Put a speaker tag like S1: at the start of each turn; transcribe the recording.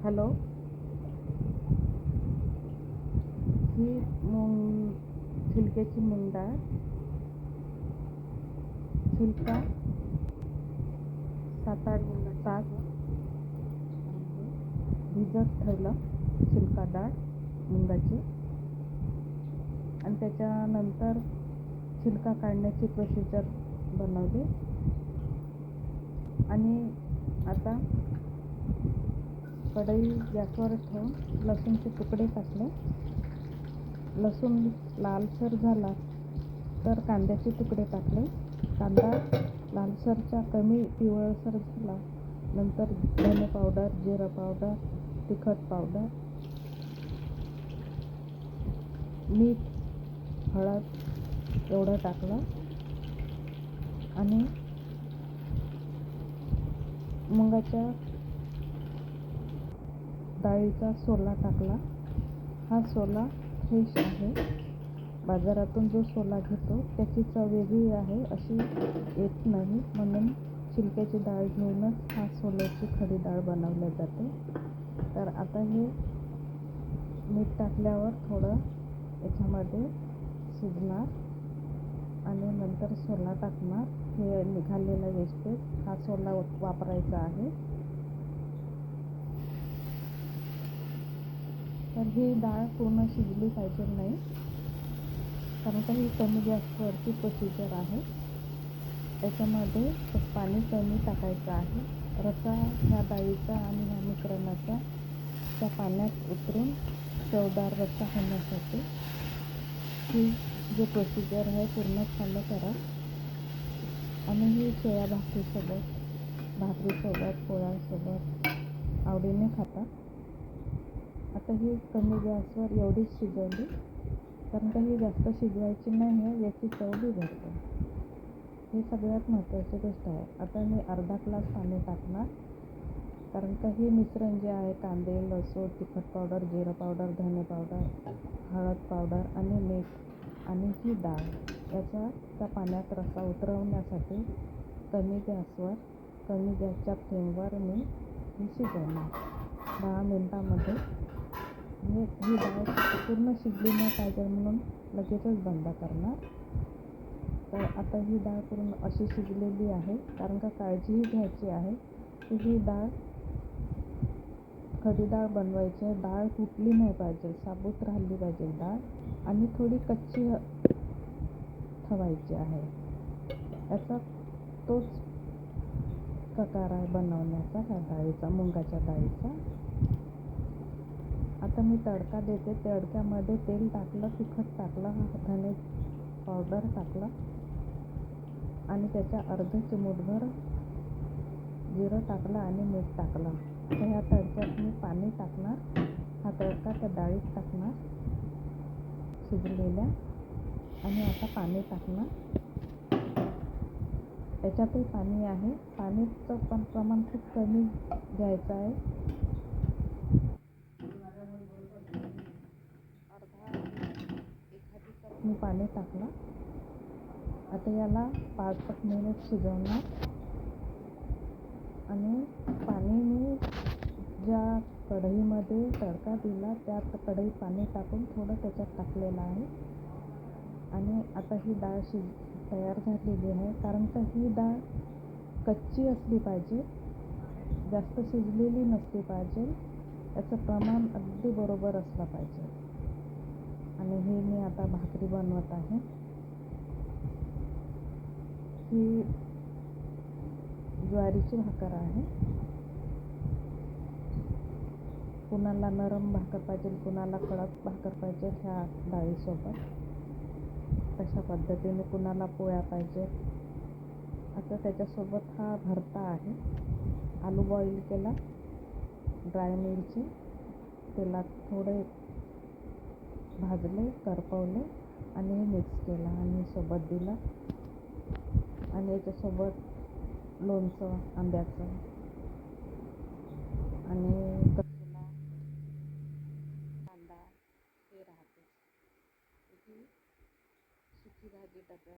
S1: Hello. ही मुंग छिलक्याची मुंग डाळ छिलका सात आठ तास भिजत ठेवलं छिलका डाळ मुंगाची आणि त्याच्यानंतर छिलका काढण्याची प्रोसिजर बनवली. आणि आता कढई गॅसवर ठेवून लसूणचे तुकडे टाकले. लसूण लालसर झाला तर कांद्याचे तुकडे टाकले. कांदा लालसरच्या कमी पिवळसर झाला. नंतर धने पावडर जिरं पावडर तिखट पावडर मीठ हळद एवढं टाकलं. आणि मुगाच्या डाळीचा सोला टाकला. हा सोला फ्रेश आहे. बाजारातून जो सोला घेतो त्याची चव वेगळी आहे अशी येत नाही. म्हणून शिलक्याची डाळ घेऊनच हा सोल्याची खडी डाळ बनवली जाते. तर आता हे मीठ टाकल्यावर थोडं याच्यामध्ये शिजणार आणि नंतर सोला टाकणार. हे निघालेला वेस्टेज हा सोला वापरायचा आहे. तर ही डाळ पूर्ण शिजली पाहिजे नाही. कारण का ही कमी गॅसवरची प्रोसिजर आहे. त्याच्यामध्ये पाणी कमी टाकायचं आहे. रसा ह्या डाळीचा आणि ह्या मिश्रणाचा त्या पाण्यात उतरून चवदार रस्सा होण्यासाठी ही जे प्रोसिजर आहे पूर्ण फॉलो करा. आणि ही शेळ्या भाकरीसोबत भाकरीसोबत पोळ्यासोबत आवडीने खाता. आता ही कमी गॅसवर एवढीच शिजवली. कारण का ही जास्त शिजवायची नाही आहे याची चव बिघडते. ही सगळ्यात महत्त्वाची गोष्ट आहे. आता मी अर्धा ग्लास पाणी टाकणार. कारण का हे मिश्रण जे आहे कांदे लसूण तिखट पावडर जिरं पावडर धने पावडर हळद पावडर आणि मीठ आणि ही डाळ याचा त्या पाण्यात रस्सा उतरवण्यासाठी कमी गॅसवर कमी गॅसच्या फ्लेमवर मी शिजवणार. दहा मिनटामध्ये हे ही डाळ पूर्ण शिजली नाही पाहिजे म्हणून लगेचच बंद करणार. तर आता ही डाळ पूर्ण अशी शिजलेली आहे कारण का काळजीही घ्यायची आहे की ही डाळ खडी डाळ बनवायची आहे. डाळ फुटली नाही पाहिजे साबूत राहिली पाहिजे डाळ आणि थोडी कच्ची ठेवायची आहे. याचा तोच प्रकार आहे बनवण्याचा ह्या डाळीचा मुगाच्या डाळीचा. आता मी तडका देते. तडक्यामध्ये तेल टाकलं तिखट टाकलं धने पावडर टाकलं आणि त्याच्या अर्ध चिमूटभर जिरं टाकलं आणि मीठ टाकलं. तर ह्या तडक्यात मी पाणी टाकणार. हा तडका त्या डाळीत टाकणार शिजलेल्या. आणि आता पाणी टाकणार. त्याच्यातही पाणी आहे. पाणीचं पण प्रमाण खूप कमी घ्यायचं आहे. पाणी टाकलं. आता याला पाच पाच मिनिट शिजवणार. आणि पाणी मी ज्या कढईमध्ये तडका दिला त्यात कढई पाणी टाकून थोडं त्याच्यात टाकलेलं आहे. आणि आता ही डाळ शिज तयार झालेली आहे. कारण का ही डाळ कच्ची असली पाहिजे जास्त शिजलेली नसली पाहिजे याचं प्रमाण अगदी बरोबर असलं पाहिजे. आणि हे मी आता भाकरी बनवत आहे. ही ज्वारीची भाकर आहे. कुणाला नरम भाकर पाहिजे कुणाला कडक भाकर पाहिजे ह्या डाळीसोबत. तशा पद्धतीने कुणाला पोळ्या पाहिजे. आता त्याच्यासोबत हा भरता आहे. आलू बॉईल केला. ड्राय मिरची. तेलात थोडे भाजले करपवले आणि मिक्स केला आणि सोबत दिलं. आणि याच्यासोबत लोणचं आंब्याचं.